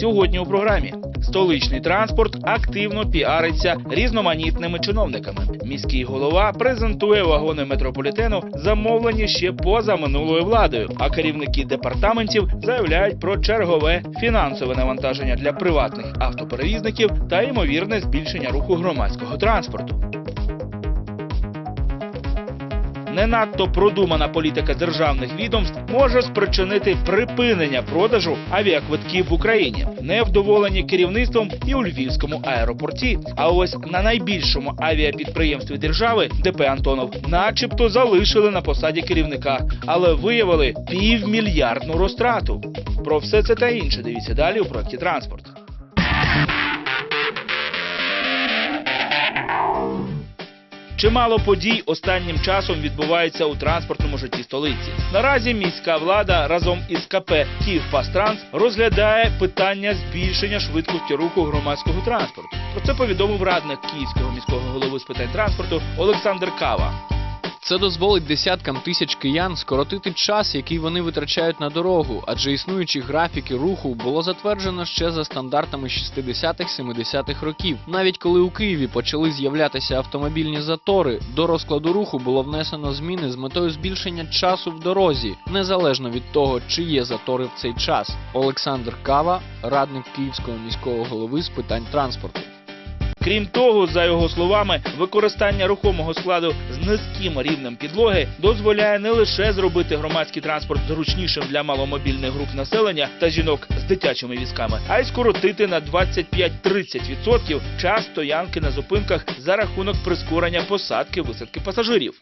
Сьогодні у програмі столичний транспорт активно піариться різноманітними чиновниками. Міський голова презентує вагони метрополітену, замовлені ще поза минулою владою. А керівники департаментів заявляють про чергове фінансове навантаження для приватних автоперевізників та ймовірне збільшення руху громадського транспорту. Не надто продумана політика державних відомств може спричинити припинення продажу авіаквитків в Україні. Невдоволені керівництвом і у Львівському аеропорті. А ось на найбільшому авіапідприємстві держави ДП Антонов, начебто, залишили на посаді керівника, але виявили півмільярдну розтрату. Про все це та інше дивіться далі у проєкті транспорт. Чимало подій останнім часом відбувається у транспортному житті столиці. Наразі міська влада разом із КП «Київфастранс» розглядає питання збільшення швидкості руху громадського транспорту. Про це повідомив радник київського міського голови з питань транспорту Олександр Кава. Це дозволить десяткам тисяч киян скоротити час, який вони витрачають на дорогу, адже існуючі графіки руху було затверджено ще за стандартами 60-70-х років. Навіть коли у Києві почали з'являтися автомобільні затори, до розкладу руху було внесено зміни з метою збільшення часу в дорозі, незалежно від того, чи є затори в цей час. Олександр Кава, радник київського міського голови з питань транспорту. Крім того, за його словами, використання рухомого складу з низьким рівнем підлоги дозволяє не лише зробити громадський транспорт зручнішим для маломобільних груп населення та жінок з дитячими візками, а й скоротити на 25-30% час стоянки на зупинках за рахунок прискорення посадки висадки пасажирів.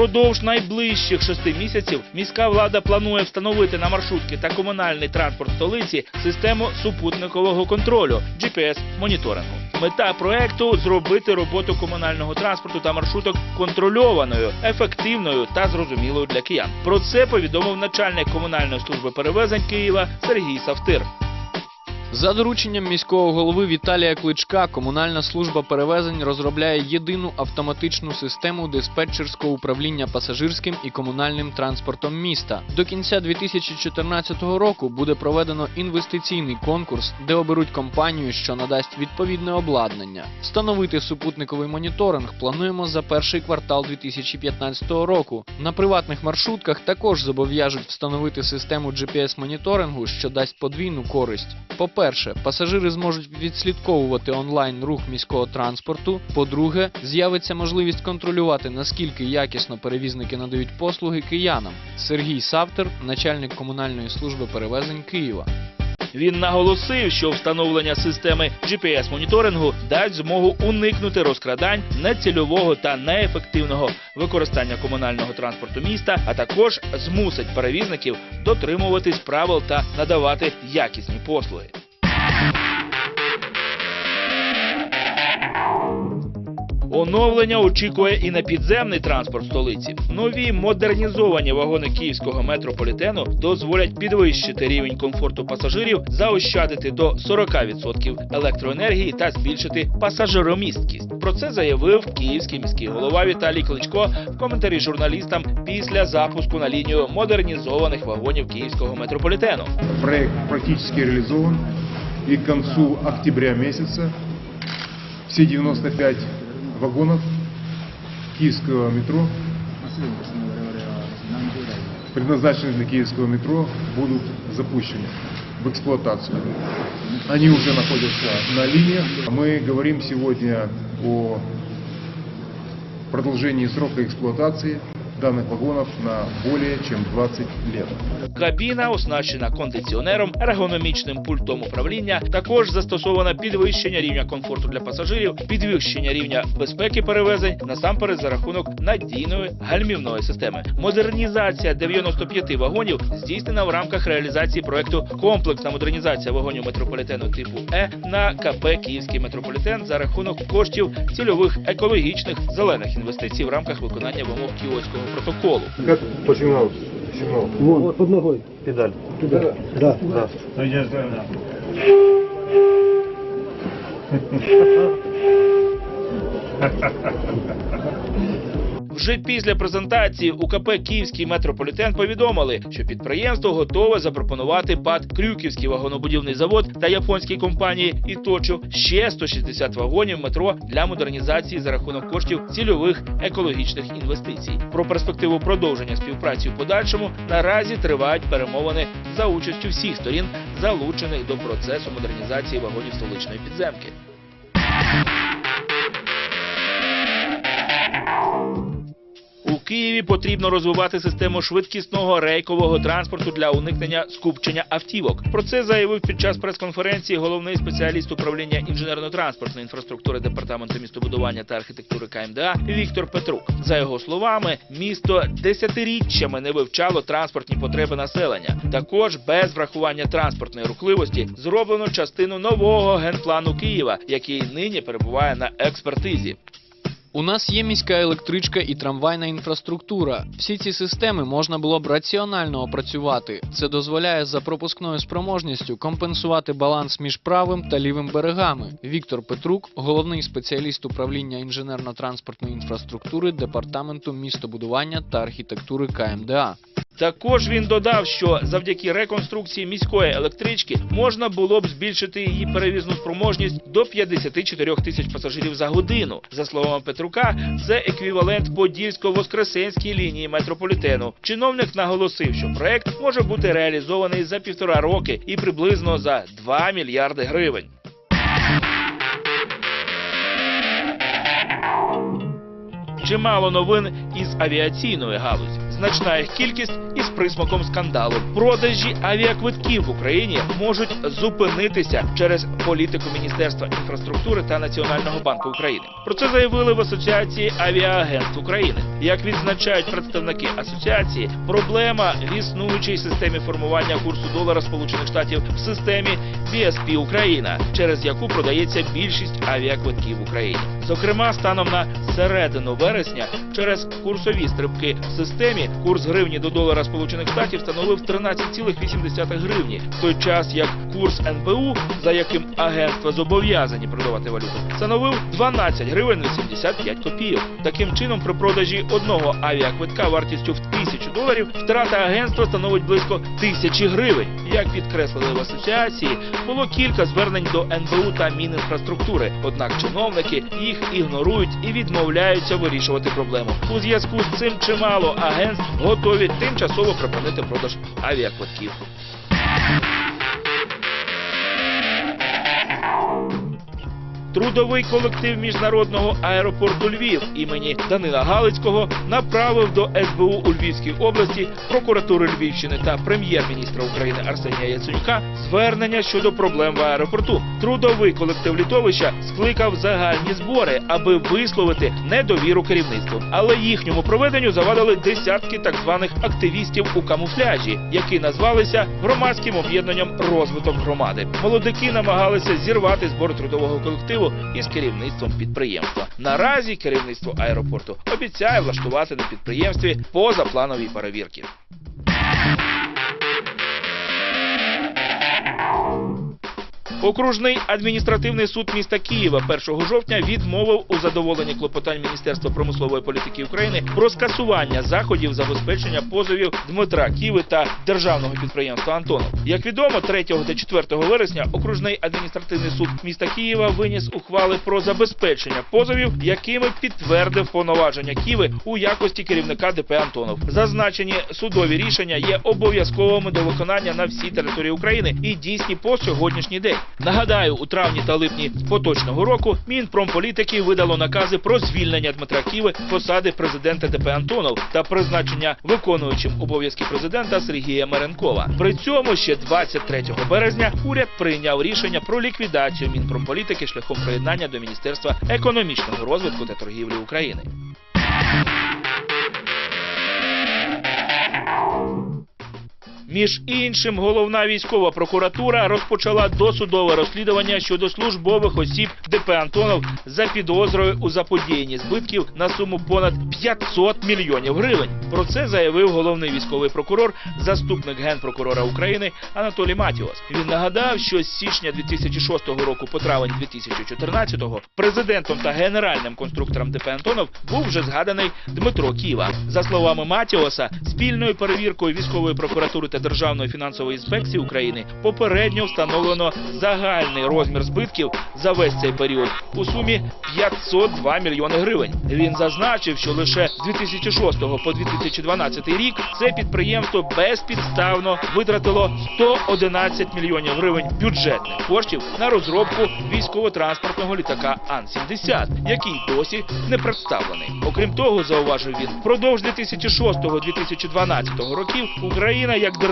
Впродовж найближчих шести місяців міська влада планує встановити на маршрутки та комунальний транспорт столиці систему супутникового контролю GPS-моніторингу. Мета проекту зробити роботу комунального транспорту та маршруток контрольованою, ефективною та зрозумілою для киян. Про це повідомив начальник комунальної служби перевезень Києва Сергій Савтир. За дорученням міського голови Віталія Кличка, комунальна служба перевезень розробляє єдину автоматичну систему диспетчерського управління пасажирським і комунальним транспортом міста. До кінця 2014 року буде проведено інвестиційний конкурс, де оберуть компанію, що надасть відповідне обладнання. Встановити супутниковий моніторинг плануємо за перший квартал 2015 року. На приватних маршрутках також зобов'яжуть встановити систему GPS-моніторингу, що дасть подвійну користь. По-перше, пасажири зможуть відслідковувати онлайн рух міського транспорту. По-друге, з'явиться можливість контролювати наскільки якісно перевізники надають послуги киянам. Сергій Савтер, начальник комунальної служби перевезень Києва. Він наголосив, що встановлення системи GPS-моніторингу дасть змогу уникнути розкрадань, нецільового та неефективного використання комунального транспорту міста, а також змусить перевізників дотримуватись правил та надавати якісні послуги. Оновлення очікує і на підземний транспорт столиці. Нові модернізовані вагони київського метрополітену дозволять підвищити рівень комфорту пасажирів, заощадити до 40% електроенергії та збільшити пасажиромісткість. Про це заявив київський міський голова Віталій Кличко в коментарі журналістам після запуску на лінію модернізованих вагонів київського метрополітену. Проект практически реализован. И к концу октября месяца все 95 вагонов киевского метро, предназначенных для киевского метро, будут запущены в эксплуатацию. Они уже находятся на линиях. Мы говорим сегодня о продолжении срока эксплуатации данных вагонов на более чем 20 лет. Кабіна оснащена кондиціонером, ергономічним пультом управління. Також застосовано підвищення рівня комфорту для пасажирів, підвищення рівня безпеки перевезень насамперед за рахунок надійної гальмівної системи. Модернізація 95 вагонів здійснена в рамках реалізації проекту комплексна модернізація вагонів метрополітену типу Е на КП Київський метрополітен за рахунок коштів цільових екологічних зелених інвестицій в рамках виконання вимог Кіотського протоколу. Как починал? Починал. Вон, вот, под ногой. Педаль. Педаль. Да. Да. да. я знаю. Да. Вже після презентації УКП Київський метрополітен повідомили, що підприємство готове запропонувати ПАД Крюківський вагонобудівний завод та японській компанії Іточу ще 160 вагонів метро для модернізації за рахунок коштів цільових екологічних інвестицій. Про перспективу продовження співпраці у подальшому наразі тривають перемовини за участю всіх сторін, залучених до процесу модернізації вагонів столичної підземки. Києві потрібно розвивати систему швидкісного рейкового транспорту для уникнення скупчення автівок. Про це заявив під час прес-конференції головний спеціаліст управління інженерно-транспортної інфраструктури департаменту містобудування та архітектури КМДА Віктор Петрук. За його словами, місто десятиріччями не вивчало транспортні потреби населення. Також без врахування транспортної рухливості зроблено частину нового генплану Києва, який нині перебуває на експертизі. У нас є міська електричка і трамвайна інфраструктура. Всі ці системи можна було б раціонально опрацювати. Це дозволяє за пропускною спроможністю компенсувати баланс між правим та лівим берегами. Віктор Петрук, головний спеціаліст управління інженерно-транспортної інфраструктури департаменту містобудування та архітектури КМДА. Також він додав, що завдяки реконструкції міської електрички можна було б збільшити її перевізну спроможність до 54 тисяч пасажирів за годину. За словами Петрука, це еквівалент Подільсько-Воскресенській лінії метрополітену. Чиновник наголосив, що проект може бути реалізований за півтора роки і приблизно за 2 мільярди гривень. Чимало новин із авіаційної галузі. Значна їх кількість із присмаком скандалу. Продажі авіаквитків в Україні можуть зупинитися через політику Міністерства інфраструктури та Національного банку України. Про це заявили в Асоціації авіаагентств України. Як відзначають представники асоціації, проблема в існуючій системі формування курсу долара Сполучених Штатів в системі BSP Україна, через яку продається більшість авіаквитків в Україні. Зокрема, станом на середину вересня через курсові стрибки в системі курс гривні до долара Сполучених Штатів становив 13,8 гривні, в той час як курс НБУ, за яким агентства зобов'язані продавати валюту, становив 12 гривень 85 копійок. Таким чином, при продажі одного авіаквитка вартістю в тисячу доларів втрата агентства становить близько тисячі гривень. Як підкреслили в асоціації, було кілька звернень до НБУ та Мінінфраструктури. Однак чиновники їх ігнорують і відмовляються вирішувати проблему. У зв'язку з цим чимало агентств готові тимчасово припинити продаж авіаквитків. Трудовий колектив міжнародного аеропорту Львів імені Данила Галицького направив до СБУ у Львівській області, прокуратури Львівщини та прем'єр-міністра України Арсенія Яценюка звернення щодо проблем в аеропорту. Трудовий колектив літовища скликав загальні збори, аби висловити недовіру керівництву. Але їхньому проведенню завадили десятки так званих активістів у камуфляжі, які назвалися громадським об'єднанням розвиток громади. Молодики намагалися зірвати збори трудового колективу із керівництвом підприємства. Наразі керівництво аеропорту обіцяє влаштувати на підприємстві позапланові перевірки. Окружний адміністративний суд міста Києва 1 жовтня відмовив у задоволенні клопотань Міністерства промислової політики України про скасування заходів забезпечення позовів Дмитра Ківи та державного підприємства Антонов. Як відомо, 3 та 4 вересня окружний адміністративний суд міста Києва виніс ухвали про забезпечення позовів, якими підтвердив повноваження Ківи у якості керівника ДП Антонов. Зазначені судові рішення є обов'язковими до виконання на всій території України і дійсні по сьогоднішній день. Нагадаю, у травні та липні поточного року Мінпромполітики видало накази про звільнення Дмитра Ківи посади президента ДП Антонов та призначення виконуючим обов'язки президента Сергія Меренкова. При цьому ще 23 березня уряд прийняв рішення про ліквідацію Мінпромполітики шляхом приєднання до Міністерства економічного розвитку та торгівлі України. Між іншим, головна військова прокуратура розпочала досудове розслідування щодо службових осіб ДП Антонов за підозрою у заподіянні збитків на суму понад 500 мільйонів гривень. Про це заявив головний військовий прокурор, заступник генпрокурора України Анатолій Матіос. Він нагадав, що з січня 2006 року по травень 2014 президентом та генеральним конструктором ДП Антонов був вже згаданий Дмитро Ківа. За словами Матіоса, спільною перевіркою військової прокуратури та Державної фінансової інспекції України попередньо встановлено загальний розмір збитків за весь цей період у сумі 502 мільйони гривень. Він зазначив, що лише з 2006 по 2012 рік це підприємство безпідставно витратило 111 мільйонів гривень бюджетних коштів на розробку військово-транспортного літака Ан-70, який досі не представлений. Окрім того, зауважив він, впродовж 2006-2012 років Україна як держава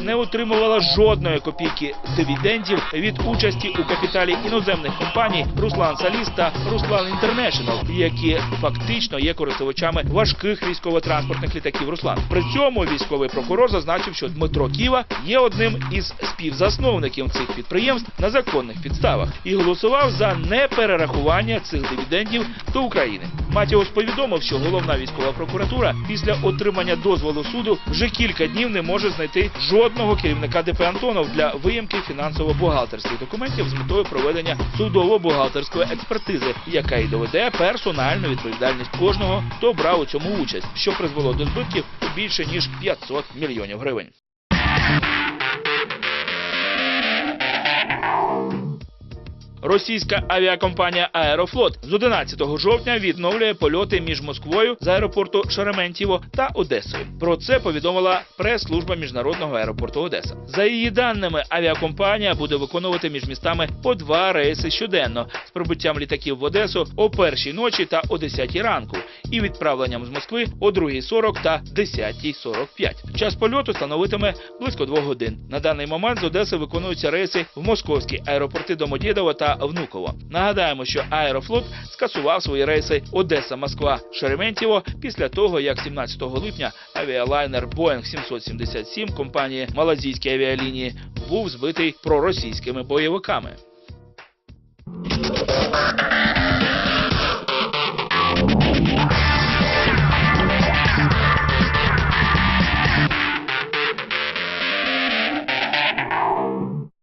не отримувала жодної копійки дивідендів від участі у капіталі іноземних компаній Руслан Саліс та Руслан Інтернешнл, які фактично є користувачами важких військово-транспортних літаків Руслан. При цьому військовий прокурор зазначив, що Дмитро Ківа є одним із співзасновників цих підприємств на законних підставах і голосував за неперерахування цих дивідендів до України. Матіос повідомив, що головна військова прокуратура після отримання дозволу суду вже кілька днів не може знайти жодного керівника ДП Антонов для виїмки фінансово-бухгалтерських документів з метою проведення судово-бухгалтерської експертизи, яка й доведе персональну відповідальність кожного, хто брав у цьому участь, що призвело до збитків більше ніж 500 мільйонів гривень. Російська авіакомпанія Аерофлот з 11 жовтня відновлює польоти між Москвою з аеропорту Шерементьєво та Одесою. Про це повідомила прес-служба міжнародного аеропорту Одеса. За її даними, авіакомпанія буде виконувати між містами по два рейси щоденно з прибуттям літаків в Одесу о першій ночі та о 10 ранку, і відправленням з Москви о 2.40 та 10.45. Час польоту становитиме близько двох годин. На даний момент з Одеси виконуються рейси в московські аеропорти Домодєдово та Внуково. Нагадаємо, що Аерофлот скасував свої рейси Одеса, Москва, Шереметьєво після того, як 17 липня авіалайнер Boeing 777 компанії Малазійські авіалінії був збитий проросійськими бойовиками.